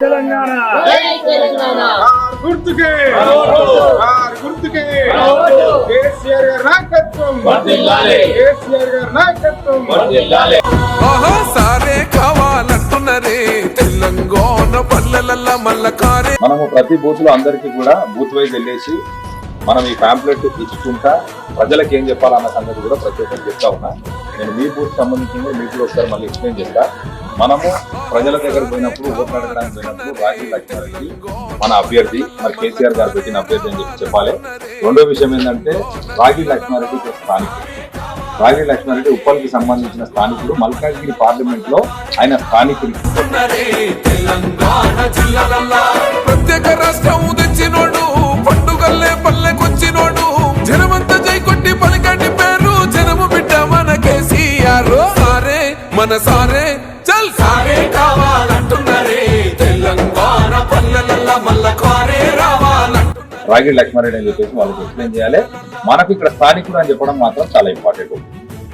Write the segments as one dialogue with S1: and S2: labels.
S1: తెలంగాణ
S2: జై తెలంగాణ
S3: కారు గుర్తుకే
S2: ఓటు.
S3: కారు గుర్తుకే
S2: ఓటు.
S3: కేసీఆర్ గారి నాయకత్వం
S2: వర్ధిల్లాలి.
S3: కేసీఆర్ గారి నాయకత్వం
S2: వర్ధిల్లాలి.
S4: ఆహా సారే కావాలంటున్నరే తెలంగాణ పల్లెలల్ల మల్ల కారే
S5: మనము ప్రతి బూత్లో అందరికీ కూడా బూత్ వైజ్ వెళ్ళేసి మనం ఈ ప్యాంప్లెట్ ఇచ్చుకుంటా ప్రజలకు ఏం చెప్పాలన్న సంగతి కూడా ప్రత్యేకంగా చెప్తా ఉన్నా. నేను మీ బూత్ సంబంధించింది మీకు కూడా ఒకసారి మళ్ళీ ఎక్స్ప్లెయిన్ చేస్తా. మనము ప్రజల దగ్గర పోయినప్పుడు ఓట్లు అడగడానికి పోయినప్పుడు రాజీ లక్ష్మారెడ్డి మన అభ్యర్థి మరి కేసీఆర్ గారు పెట్టిన అభ్యర్థి అని చెప్పి చెప్పాలి. రెండో విషయం ఏంటంటే రాగి లక్ష్మారెడ్డి ఒక స్థానికుడు. రాగి లక్ష్మారెడ్డి ఉప్పల్కి సంబంధించిన స్థానికుడు మల్కాజ్గిరి పార్లమెంట్లో ఆయన స్థానికుడు.
S4: మన సారే చల్. సారే కావాలంటున్నరే. తెలంగాణ పల్లెలల్ల మల్ల కారే రావాలంటున్నారు.
S5: రాగిడి లక్ష్మారెడ్డి అని చెప్పేసి వాళ్ళకి ఎక్స్ప్లెయిన్ చేయాలి. మనకు ఇక్కడ స్థానికుడు అని చెప్పడం మాత్రం చాలా ఇంపార్టెంట్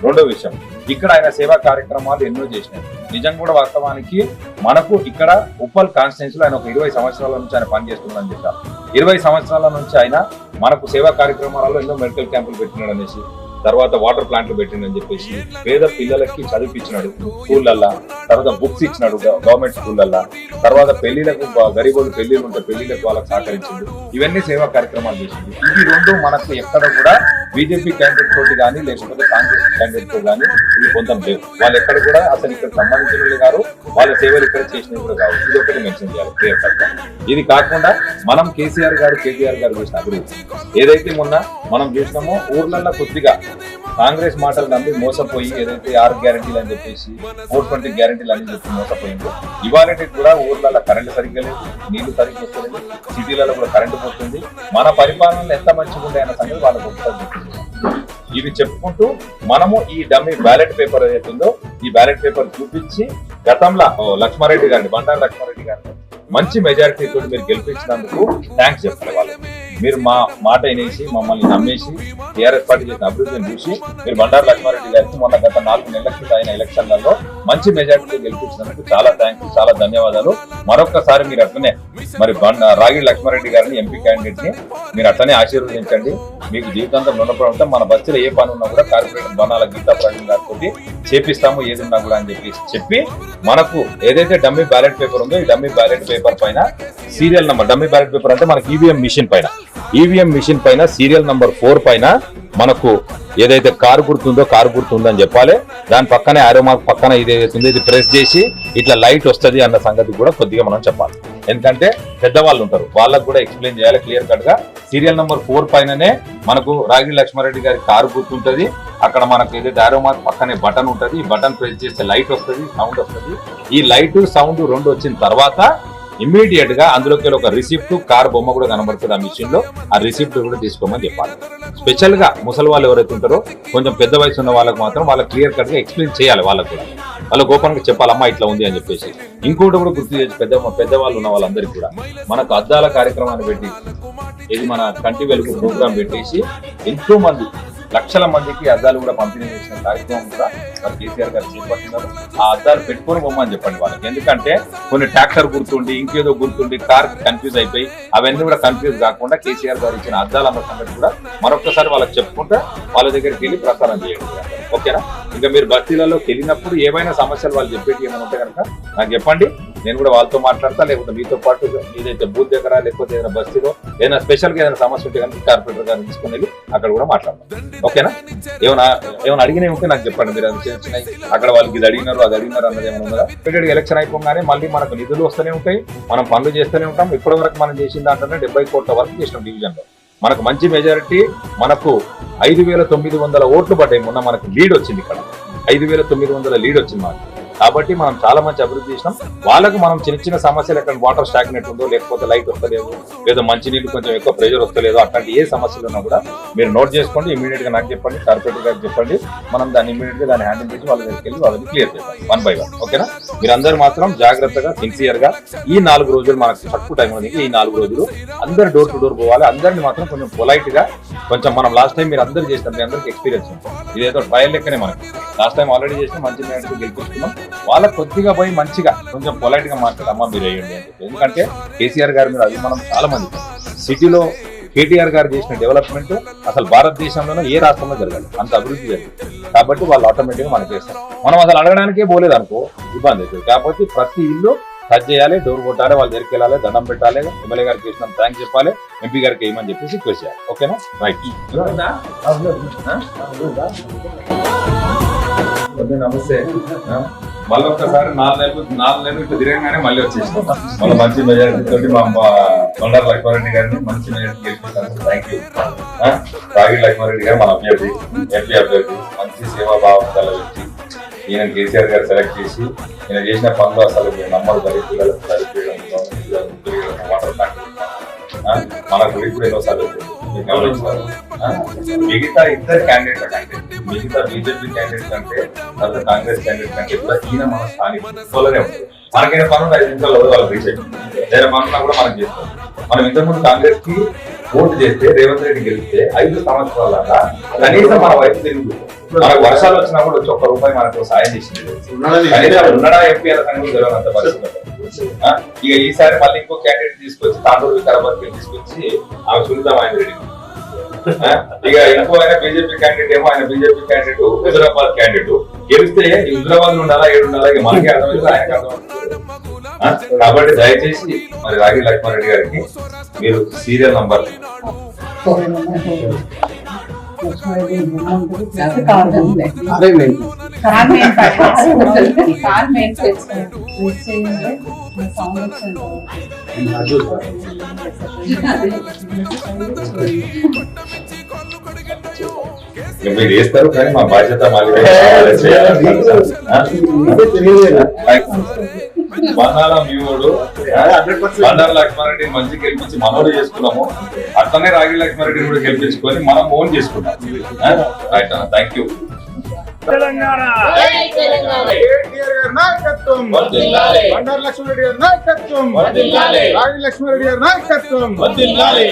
S5: రెండో విషయం ఇక్కడ ఆయన సేవా కార్యక్రమాలు ఎన్నో చేసినాయి నిజం కూడా వాస్తవానికి మనకు ఇక్కడ ఉప్పల్ కాన్స్టిట్యున్సీ లో ఆయన ఒక ఇరవై సంవత్సరాల నుంచి ఆయన పనిచేస్తున్నాడని చెప్పారు. ఇరవై సంవత్సరాల నుంచి ఆయన మనకు సేవా కార్యక్రమాలలో ఎన్నో మెడికల్ క్యాంపులు పెట్టినాడు అనేసి. తర్వాత వాటర్ ప్లాంట్లు పెట్టిండని చెప్పేసి పేద పిల్లలకి చదివిపించినాడు స్కూళ్ళల్లా తర్వాత బుక్స్ ఇచ్చినాడు గవర్నమెంట్ స్కూళ్ళల్లా తర్వాత పెళ్ళిలకు గరీబులు పెళ్ళిలు ఉంటే పెళ్ళిలకు వాళ్ళకి సహకరించింది ఇవన్నీ సేవా కార్యక్రమాలు చేసింది ఇవి రెండు మనకు ఎక్కడ కూడా బీజేపీ క్యాండిడేట్ తోటి కానీ లేకపోతే కాంగ్రెస్ క్యాండిడేట్తో కానీ ఇవి పొందడం లేదు. వాళ్ళు ఎక్కడ కూడా అసలు ఇక్కడ సంబంధించిన గారు వాళ్ళ సేవలు ఇక్కడ చేసినవి కూడా కావు. ఇది ఒకటి మెన్షన్ చేయాలి. క్లియర్ కట్ ఇది కాకుండా మనం కేసీఆర్ గారు కేటీఆర్ గారు చేసిన అభివృద్ధి. ఏదైతే మొన్న మనం చూసినామో ఊర్లలో కొద్దిగా కాంగ్రెస్ మాటలు నమ్మి మోసపోయి ఏదైతే ఆరు గ్యారంటీలు అని చెప్పేసి ఫోర్ ట్వంటీ గ్యారంటీలు అని చెప్పి మోసపోయిందో ఇవాళకి కూడా ఊర్లలో కరెంట్ సరిగ్గా లేదు నీళ్ళు సరిగ్గా వస్తుంది సిటీలలో కూడా కరెంటు పోతుంది. మన పరిపాలనలో ఎంత మంచిగా ఉండే అన్న సంగతి వాళ్ళకి ఒకసారి ఇవి చెప్పుకుంటూ మనము ఈ డమ్మీ బ్యాలెట్ పేపర్ ఏదైతే ఉందో ఈ బ్యాలెట్ పేపర్ చూపించి గతంలో లక్ష్మారెడ్డి గారిని బండారు లక్ష్మారెడ్డి గారిని మంచి మెజారిటీ తోటి మీరు గెలిపించినందుకు థ్యాంక్స్ చెప్పాలి వాళ్ళు మీరు మా మాట వినేసి మమ్మల్ని నమ్మేసి టీఆర్ఎస్ పార్టీ చేసిన అభివృద్ధిని చూసి మీరు బండారు లక్ష్మారెడ్డి గారికి మొన్న గత నాలుగు నెలల క్రితం అయిన ఎలక్షన్లలో మంచి మెజార్టీ గెలిపించినందుకు చాలా థ్యాంక్స్ చాలా ధన్యవాదాలు. మరొకసారి మీరు అట్లనే మరి రాగి లక్ష్మారెడ్డి గారిని ఎంపీ క్యాండిడేట్ని మీరు అట్లనే ఆశీర్వదించండి. మీకు జీవితాంతం రుణపడి మన బస్సులో ఏ పని ఉన్నా కూడా కార్పొరేటర్ బనాల గీతా ప్రవీణ్ గారితో చేపిస్తాము ఏదున్నా కూడా అని చెప్పి చెప్పి మనకు ఏదైతే డమ్మీ బ్యాలెట్ పేపర్ ఉందో ఈ డమ్మీ బ్యాలెట్ పేపర్ పైన serial number dummy ballot paper అంటే మనకి ఈవీఎం మిషన్ పైన. ఈవీఎం మిషన్ పైన సీరియల్ నంబర్ ఫోర్ పైన మనకు ఏదైతే కారు గుర్తుందో కారు గుర్తుందని చెప్పాలి. దాని పక్కనే ఆరో మార్క్ పక్కన ఇది ఏదైతే ఇది ప్రెస్ చేసి ఇట్లా లైట్ వస్తుంది అన్న సంగతి కూడా కొద్దిగా మనం చెప్పాలి. ఎందుకంటే పెద్దవాళ్ళు ఉంటారు. వాళ్ళకు కూడా ఎక్స్ప్లెయిన్ చేయాలి క్లియర్ కట్గా. సీరియల్ నంబర్ ఫోర్ పైననే మనకు రాగి లక్ష్మారెడ్డి గారి కారు గుర్తుంటది. అక్కడ మనకు ఏదైతే ఆరో మార్క్ పక్కనే బటన్ ఉంటుంది. ఈ బటన్ ప్రెస్ చేస్తే లైట్ వస్తుంది సౌండ్ వస్తుంది. ఈ లైట్ సౌండ్ రెండు వచ్చిన తర్వాత ఇమీడియట్గా అందులోకి ఒక రిసిప్ట్ కార్ బొమ్మ కూడా కనబడుతుంది ఆ మిషన్లో. ఆ రిసిప్ట్ కూడా తీసుకోమని చెప్పాలి. స్పెషల్గా ముసలి వాళ్ళు ఎవరైతే ఉంటారో కొంచెం పెద్ద వయసు ఉన్న వాళ్ళకి మాత్రం వాళ్ళకి క్లియర్ కట్గా ఎక్స్ప్లెయిన్ చేయాలి వాళ్ళకి కూడా. వాళ్ళ గోపంగా చెప్పాలమ్మా ఇట్లా ఉంది అని చెప్పేసి. ఇంకోటి కూడా గుర్తు చేసి పెద్ద పెద్దవాళ్ళు ఉన్న వాళ్ళందరికీ కూడా మనకు అద్దాల కార్యక్రమాన్ని పెట్టి ఇది మన కంటి వెలుగు ప్రోగ్రామ్ పెట్టేసి ఎంతో మంది లక్షల మందికి అద్దాలు కూడా పంపిణీ చేసిన కార్యక్రమం కూడా మరి కేసీఆర్ గారు చేపట్టినారు. ఆ అద్దాలు పెట్టుకొని పొమ్మని చెప్పండి వాళ్ళకి. ఎందుకంటే కొన్ని ట్రాక్టర్ గుర్తుండి ఇంకేదో గుర్తుండి కార్ కన్ఫ్యూజ్ అయిపోయి అవన్నీ కూడా కన్ఫ్యూజ్ కాకుండా కేసీఆర్ గారు ఇచ్చిన అద్దాల అమ్మ సంగతి కూడా మరొకసారి వాళ్ళకి చెప్పుకుంటే వాళ్ళ దగ్గరికి వెళ్ళి ప్రసారం చేయండి. ఓకేనా? ఇంకా మీరు బస్తీలలో వెళ్ళినప్పుడు ఏమైనా సమస్యలు వాళ్ళు చెప్పేటి ఏమైనా ఉంటే కనుక నాకు చెప్పండి. నేను కూడా వాళ్ళతో మాట్లాడతా లేకపోతే మీతో పాటు ఏదైతే బూత్ దగ్గర లేకపోతే ఏదైనా బస్తీలో ఏదైనా స్పెషల్గా ఏదైనా సమస్య ఉంటే కనుక కార్పొరేటర్ గారిని తీసుకుని వెళ్ళి అక్కడ కూడా మాట్లాడతాం ఓకేనా? ఏమైనా ఏమైనా అడిగినా ఉంటే నాకు చెప్పండి. మీరు అది అక్కడ వాళ్ళకి ఇది అడిగినారు అది అడిగినారు అన్నది ఏమైనా ఉందా? రిపీటెడ్ ఎలక్షన్ అయిపోగానే మళ్ళీ మనకు నిధులు వస్తూనే ఉంటాయి మనం పనులు చేస్తూనే ఉంటాం. ఇప్పటి వరకు మనం చేసిన దాంట్లోనే డెబ్బై కోట్ల వరకు చేసినాం డివిజన్లో మనకు మంచి మెజారిటీ మనకు ఐదు వేల తొమ్మిది వందల ఓట్లు పడ్డాయి. మొన్న మనకు లీడ్ వచ్చింది ఇక్కడ. ఐదు వేల తొమ్మిది వందల లీడ్ వచ్చింది మనకు. కాబట్టి మనం చాలా మంచి అభివృద్ధి చేసినాం. వాళ్ళకు మనం చిన్న చిన్న సమస్యలు ఎక్కడ వాటర్ స్టాగ్నెట్ ఉందో లేకపోతే లైట్ వస్తలేదు లేదా మంచినీళ్ళు కొంచెం ఎక్కువ ప్రెషర్ వస్తలేదు అట్లాంటి ఏ సమస్యలు ఉన్నా కూడా మీరు నోట్ చేసుకోండి ఇమీడియట్గా నాకు చెప్పండి కార్పొరేటర్ గారికి చెప్పండి. మనం దాన్ని ఇమీడియట్గా దాన్ని హ్యాండిల్ చేసి వాళ్ళ దగ్గరికి వెళ్ళి వాళ్ళని క్లియర్ చేద్దాం వన్ బై వన్ ఓకేనా మీరందరూ మాత్రం జాగ్రత్తగా సిన్సియర్గా ఈ నాలుగు రోజులు మనకు తక్కువ టైం ఉంది ఈ నాలుగు రోజులు అందరు డోర్ టు డోర్ పోవాలి. అందరిని మాత్రం కొంచెం పొలైట్గా కొంచెం మనం లాస్ట్ టైం మీరు అందరు చేస్తాం మీ అందరికి ఎక్స్పీరియన్స్ ఉంటుంది ఇదేదో ట్రయల్ లెక్కనే మనకి. లాస్ట్ టైం ఆల్రెడీ చేసిన మంచి మేరకు గెలిపించుకున్నాం. వాళ్ళకి కొద్దిగా పోయి మంచిగా కొంచెం పొలైట్గా మాట్లాడమ్మా మీరు వేయండి అని చెప్పి. ఎందుకంటే కేసీఆర్ గారి మీద అభిమానం చాలా మంది. సిటీలో కేటీఆర్ గారు చేసిన డెవలప్మెంట్ అసలు భారతదేశంలోనే ఏ రాష్ట్రంలో జరగాలి అంత అభివృద్ధి జరిగింది. కాబట్టి వాళ్ళు ఆటోమేటిక్గా మనకి చేస్తారు. మనం అసలు అడగడానికే పోలేదు అనుకో ఇబ్బంది అవుతుంది కాబట్టి ప్రతి ఇల్లు టచ్ చేయాలి డోర్ కొట్టాలి వాళ్ళ దగ్గరికి వెళ్ళాలి దండం పెట్టాలి ఎమ్మెల్యే గారికి చేసిన థ్యాంక్స్ చెప్పాలి ఎంపీ గారికి వేయమని చెప్పేసి రిక్వెస్ట్ చేయాలి. ఓకేనా రైట్ నమస్తే. మళ్ళీ ఒక్కసారి నాలుగు నెలలు నాలుగు నెలలు ఇట్లా తిరగగానే మళ్ళీ వచ్చేసాం మళ్ళీ మంచి మెజారిటీ తోటి మా కొండారు లక్ష్మారెడ్డి గారిని మంచి మెజారిటీ గెలిపించారు థ్యాంక్ యూ రాగి లక్ష్మారెడ్డి గారు మన అభ్యర్థి ఎంపీ అభ్యర్థి మంచి సేవాభావం గల వ్యక్తి ఈయన కేసీఆర్ గారు సెలెక్ట్ చేసి ఈయన చేసిన పనులు అసలు మీరు నమ్మరు దళిత పిల్లలకు చదివించడం వాటర్ ట్యాంక్ మన గుడి కూడా ఎన్నోసార్లు వచ్చింది. గమనించారు మిగతా ఇద్దరు క్యాండిడేట్ కంటే మిగతా బీజేపీ క్యాండిడేట్ కంటే తర్వాత కాంగ్రెస్ క్యాండిడేట్ కంటే కూడా ఈయన మన స్థానిక ఫోన్లోనే ఉంటుంది మనకైనా పనులు ఐదు నిమిషాలు వాళ్ళు రీచ్ అయిపోయింది వేరే పనులు కూడా మనం చేస్తాం మనం ఇంతకుముందు కాంగ్రెస్కి ఓటు చేస్తే రేవంత్ రెడ్డి గెలిస్తే ఐదు సంవత్సరాల కనీసం మన వైపు తిరుగుతుంది మనకు వర్షాలు వచ్చినప్పుడు వచ్చి ఒక్క రూపాయి మనకు సాయం చేసింది. కనీసం ఉన్నడా ఎంపీ తెలియనంత పరిస్థితి ఆ, ఇక ఈసారి మళ్ళీ ఇంకో క్యాండిడేట్ తీసుకొచ్చి తాండూరు వికారాబాద్ తీసుకొచ్చి ఆమె సునీత మహేందర్ రెడ్డి ఆ, ఇక ఇంకో ఆయన బీజేపీ క్యాండిడేట్ ఏమో ఆయన బీజేపీ క్యాండిడేట్ హుజరాబాద్ క్యాండిడేట్ గెలిస్తే హుజరాబాద్లో ఉండాలా ఏడు ఉండాలా ఇక మనకి అర్థమైంది ఆయనకి అర్థమైంది ఆ, కాబట్టి దయచేసి మరి రాగి లక్ష్మారెడ్డి గారికి మీరు సీరియల్ నంబర్ ఇక మీరు వేస్తారు కానీ మా బాధ్యత మళ్ళీ వేరే బండాల మీవుడు. బండార లక్ష్మారెడ్డి మంచి గెలిపించి మనోడు చేసుకున్నాము. అట్లనే రాగి లక్ష్మారెడ్డి కూడా గెలిపించుకొని మనం ఓన్ చేసుకున్నాం right thank you
S3: Telangana. KTR గారి నాయకత్వం. బండారు లక్ష్మణరెడ్డి గారి నాయకత్వం.
S2: వర్ధిల్లాలి.
S3: రాగి లక్ష్మణరెడ్డి గారి నాయకత్వం.
S2: వర్ధిల్లాలి.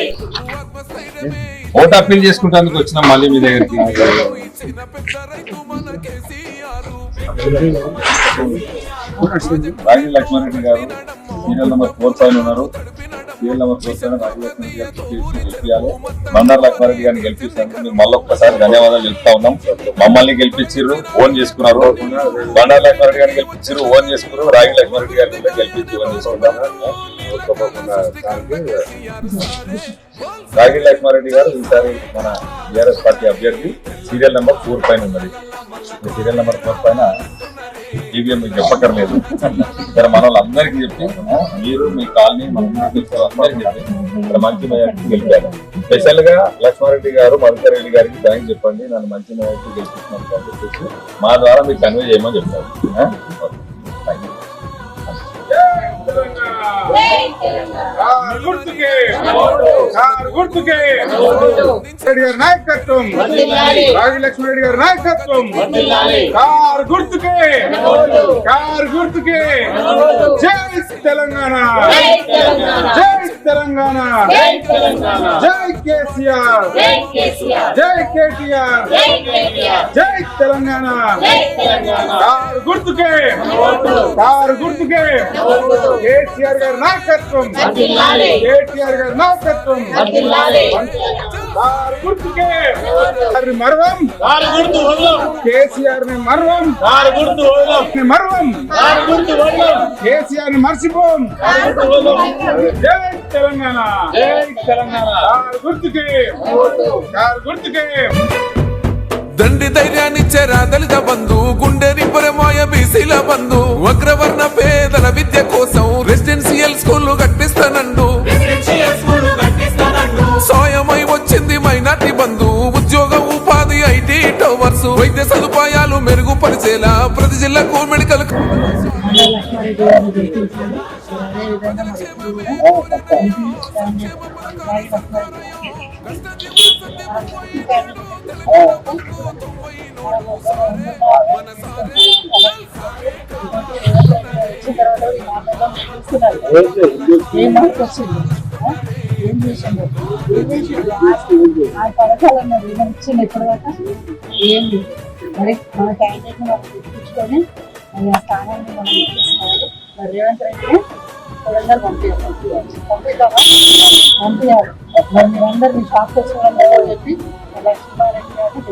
S5: ఓట్ అప్పీల్ చేసుకుంటేందుకు వచ్చినాం మళ్ళీ మీ దగ్గరికి. రాజీవ్ లక్ష్మారెడ్డి గారు సీరియల్ నెంబర్ ఫోర్ ఫైవ్ ఉన్నారు. సీరియల్ నెంబర్ ఫోర్ పైన రాజీవ్ లక్ష్మారెడ్డి గారు గెలిపించాలి బండారు లక్ష్మారెడ్డి గారిని గెలిపించినందుకు మేము మళ్ళీ ఒక్కసారి ధన్యవాదాలు చెప్తా ఉన్నాం. మమ్మల్ని గెలిపించారు ఓన్ చేసుకున్నారు. బండారు లక్ష్మారెడ్డి గారిని గెలిపించారు ఓన్ చేసుకున్నారు. రాజీవ్ లక్ష్మారెడ్డి గారిని కూడా గెలిపించి ఓన్ చేసుకున్నాం రాజీవ్ లక్ష్మారెడ్డి గారు ఈసారి మన టీఆర్ఎస్ పార్టీ అభ్యర్థి సీరియల్ నెంబర్ ఫోర్ పైన ఉన్నది. సీరియల్ నెంబర్ ఫోర్ పైన ఈవీఎం మీకు చెప్పక్కర్లేదు. ఇక్కడ మన వాళ్ళందరికీ చెప్పి మీరు మీ కాలనీ మన అందరికీ చెప్పి ఇక్కడ మంచి మెజార్టీ గెలిపారు. స్పెషల్గా లక్ష్మారెడ్డి గారు మధుకర్ రెడ్డి గారికి థ్యాంక్స్ చెప్పండి. నన్ను మంచి మెజార్టీ గెలిపించినందుకు అని చెప్పేసి మా ద్వారా మీకు కన్వే చేయమని? ఓకే. Thank you.
S3: కారు గుర్తుకే. రెడ్డి గారి నాయకత్వం. రాగి లక్ష్మణరెడ్డి గారి నాయకత్వం. కారు గుర్తుకే. కారు గుర్తుకే. జై తెలంగాణ. జై తెలంగాణ. జై కేసీఆర్. జై కేటీఆర్. జై తెలంగాణ. కారు గుర్తుకే. కారు గుర్తుకే. కేసీఆర్ గారి నాయకత్వం. కేటీఆర్ గారి నాయకత్వం. కారు గుర్తుకే వారిని మరవం
S2: కారు గుర్తు వదలం
S3: కేసీఆర్ ని మరవం
S2: కారు గుర్తు వదలం
S3: ని మరవం
S2: కారు గుర్తు వదలం
S3: కేసీఆర్ ని మర్చిపోం
S2: కారు గుర్తు వదలం
S3: జై తెలంగాణ
S2: జై తెలంగాణ
S3: కారు గుర్తుకే కారు గుర్తుకే
S4: దండి ధైర్యాన్నిచ్చే దళిత బంధు. గుండె నిబ్బరమాయ బీసీల బంధు. వగ్రవర్ణ పేదల విద్య కోసం రెసిడెన్షియల్ స్కూల్ కట్టిస్తానండు. సాయమై వచ్చింది మైనార్టీ బంధు. ఉద్యోగ ఉపాధి ఐటీ టవర్స్. వైద్య సదుపాయాలు మెరుగుపరిచేలా ప్రతి జిల్లాకు మెడికల్
S1: ఏం మార్పు వచ్చింది ఏం చేసిండు ఆ పథకాలన్న ఏమైనా ఇప్పటిదాకా ఏం లేదు. మరి మన క్యాండిడేట్ మనం తెప్పించుకొని ఆ స్థానాన్ని మనం తీసుకోవాలి మరి రేవంత్ రెడ్డి కొడంగల్ పంపించాలి. పంపిద్దామా పంపించాలి. మరి మీరందరూ మీ షాప్ వచ్చిన చెప్పి లక్ష్మీనారాయణ గారిని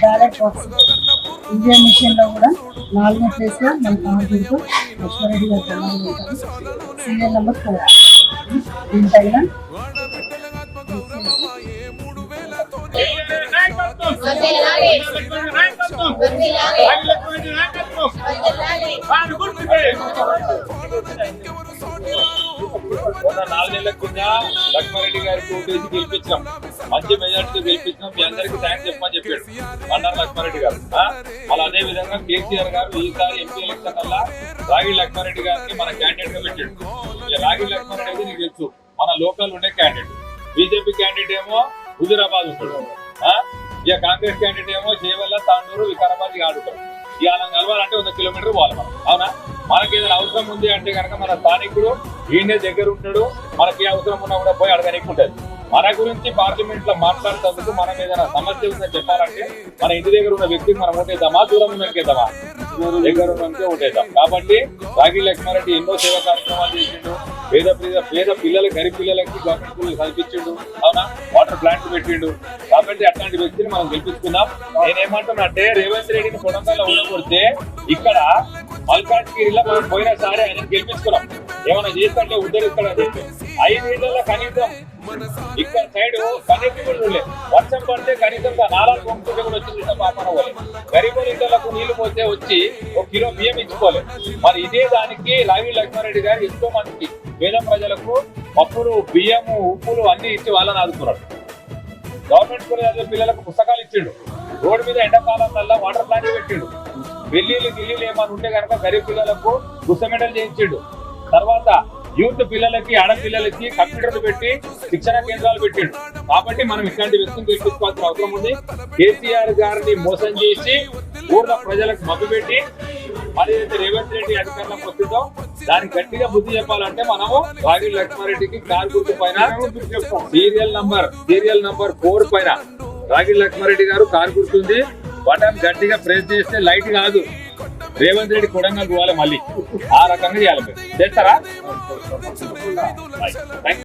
S1: బ్యాలెట్ బాక్స్ ఇండియన్ మిషన్లో కూడా నాలుగో ప్లేస్లో మన కాంగ్రెస్ లక్ష్మారెడ్డి గారు సీరియల్ నెంబర్ ఫోర్ దీనిపైన
S3: నాయకత్వం
S5: లక్ష్మారెడ్డి గారి ఓటేసి గెలిపించాం మంచి మెజార్టీ గెలిపించాం మీ అందరికి థ్యాంక్స్ చెప్పమని చెప్పాడు అన్నారు లక్ష్మారెడ్డి గారు అలా అదే విధంగా కేసీఆర్ గారు ఈసారి ఎంపీ ఎలక్షన్ వల్ల రాగి లక్ష్మారెడ్డి గారిని మన క్యాండిడేట్గా పెట్టాడు. ఇక రాగి లక్ష్మారెడ్డి అయితే నీకు తెలుసు మన లోకల్ ఉండే క్యాండిడేట్ బీజేపీ క్యాండిడేట్ ఏమో హుజురాబాద్ ఉంటాడు. ఇక కాంగ్రెస్ క్యాండిడేట్ ఏమో చేవల్ల తాండూరు వికారాబాద్ ఆడుతాడు ఇక మనం కలవాలంటే వంద కిలోమీటర్ పోవాలి మనం. అవునా? మనకి ఏదైనా అవసరం ఉంది అంటే కనుక మన స్థానికుడు ఈయనే దగ్గర ఉంటాడు. మనకి ఏ అవసరం ఉన్నా కూడా పోయి అడగడానికి ఉంటుంది మన గురించి పార్లమెంట్లో మాట్లాడుతందుకు మనం ఏదైనా సమస్య ఉందని చెప్పాలంటే మన ఇంటి దగ్గర ఉన్న వ్యక్తికి మనం ఓటేద్దామా దూరం వెనకేద్దామా దగ్గర ఉన్నకే ఓటేద్దాం కాబట్టి రాగి లక్ష్మారెడ్డి ఎన్నో సేవా కార్యక్రమాలు చేసిండు. పేద పేద పేద పిల్లలు గరీబ్ పిల్లలకి గవర్నమెంట్ స్కూల్ కల్పించిండు అవునా? వాటర్ ప్లాంట్ పెట్టిండు. కాబట్టి అట్లాంటి వ్యక్తిని మనం గెలిపించుకుందాం నేనేమంటున్నానంటే రేవంత్ రెడ్డిని కొడంగల్లో ఉండకూడితే ఇక్కడ మల్కాజ్గిరిలో మనం పోయినసారి ఆయన గెలిపించుకున్నాం. ఏమైనా చేస్తే ఉద్ధరిస్తాడు అని చెప్పి ఐదేళ్ళలో కనీసం ఇక్కడ సైడ్ కనెక్టివిటీ ఉండే వర్షం పడితే కనీసం నాలుగు పంపుతుంటే కూడా వచ్చింది పాపన పోలే గరీబుల నీళ్ళు పోతే వచ్చి ఒక కిలో బియ్యం ఇచ్చుకోలేదు మరి ఇదే దానికి రావి లక్ష్మారెడ్డి గారు ఎంతో మందికి పేద ప్రజలకు పప్పులు బియ్యము ఉప్పులు అన్ని ఇచ్చి వాళ్ళని ఆదుకున్నాడు. గవర్నమెంట్ స్కూల్ చదివే పిల్లలకు పుస్తకాలు ఇచ్చిండు. రోడ్డు మీద ఎండాకాలం వల్ల వాటర్ ప్లాంట్ పెట్టిండు. పెళ్ళిళ్ళు గిల్లీలు ఏమైనా ఉంటే కనుక గరీబ్ పిల్లలకు గుసమెడలు చేయించిండు. తర్వాత యూత్ పిల్లలకి ఆడపిల్లలకి కంప్యూటర్లు పెట్టి శిక్షణ కేంద్రాలు పెట్టిండు. కాబట్టి మనం ఇట్లాంటి వ్యక్తిని గెలిపించుకోవాల్సిన అవసరం ఉంది. కేసీఆర్ గారిని మోసం చేసి ఊర్లో ప్రజలకు మభ్య పెట్టి మరి రేవంత్ రెడ్డి అధికారంలోకి వస్తుందో దానికి గట్టిగా బుద్ధి చెప్పాలంటే మనము రాగి లక్ష్మారెడ్డికి కారు గుర్తు పైన serial number serial number four పైన రాగి లక్ష్మారెడ్డి గారు కారు గుర్తుంది. బటన్ గట్టిగా ప్రెస్ చేస్తే లైట్ కాదు. రేవంత్ రెడ్డి కొడంగల్ పోవాలి మళ్ళీ. ఆ రకంగా చేయాలి. చేస్తారా.